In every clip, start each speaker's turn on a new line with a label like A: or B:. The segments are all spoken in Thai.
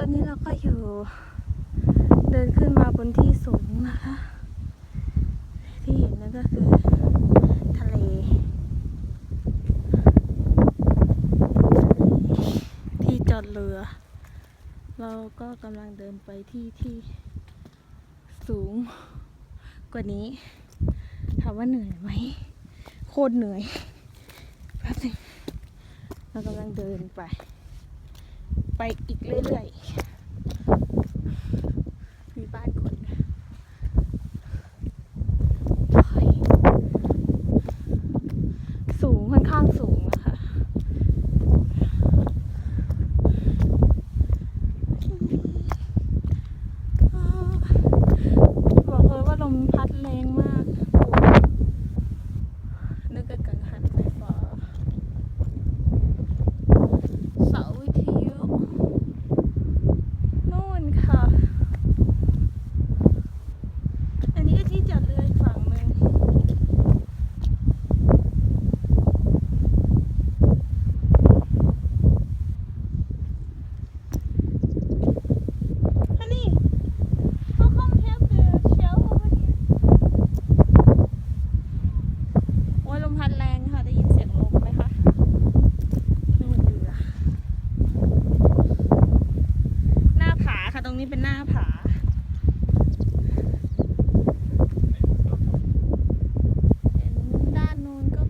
A: ตอนนี้เราก็อยู่ เดินขึ้นมาบนที่สูงนะคะ ที่เห็นนั่นก็คือทะเลที่จอดเรือ เราก็กำลังเดินไปที่ที่สูงกว่านี้ถามว่าเหนื่อยไหมโคตรเหนื่อยแป๊บนึงเรากำลังเดินไป ไปอีกเรื่อยๆ มีบ้านคนสูงค่อนข้างสูงนะคะ บอกเลยว่าลมพัดแรงมากนึกกับกังหันไฟฟ้าเสาวิทยุนู่นค่ะ อันนี้ก็ที่จอดเรืออีกฝั่งหนึ่งอันนี้ How come have the shell over here โอ้ยลมพัดแรงค่ะ ได้ยินเสียงลมไหมคะนู่นเรือหน้าผาค่ะ ต รงนี้เป็นหน้าผา เห็นด้านนู้นก็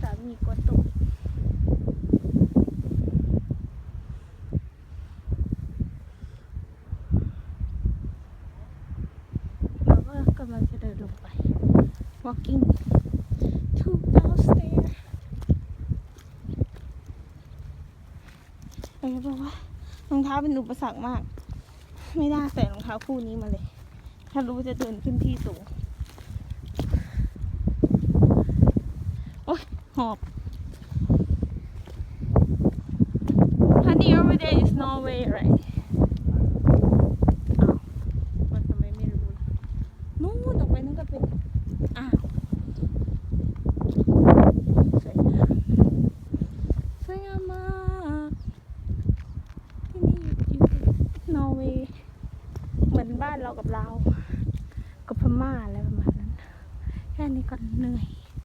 A: สามีกดตุกเราก็กำลังจะเดินลงไป walking เลยบอกว่ารองเท้าเป็นอุปสรรคมาก ไม่น่าใส่รองเท้าคู่นี้มาเลย ถ้ารู้จะเดินขึ้นที่สูง โอ๊ยหอบ Honey over there is Norway right อ้าวมันทำไมไม่รู้ล่ะนู่นต่อไปนั่นก็เป็น อ้าว สวยงาม สวยงามมาก ที่นี่อยู่ที่นอร์เวย์ เหมือน บ้านเรากับเรา กับพม่าอะไรประมาณนั้น แค่นี้ก็เหนื่อย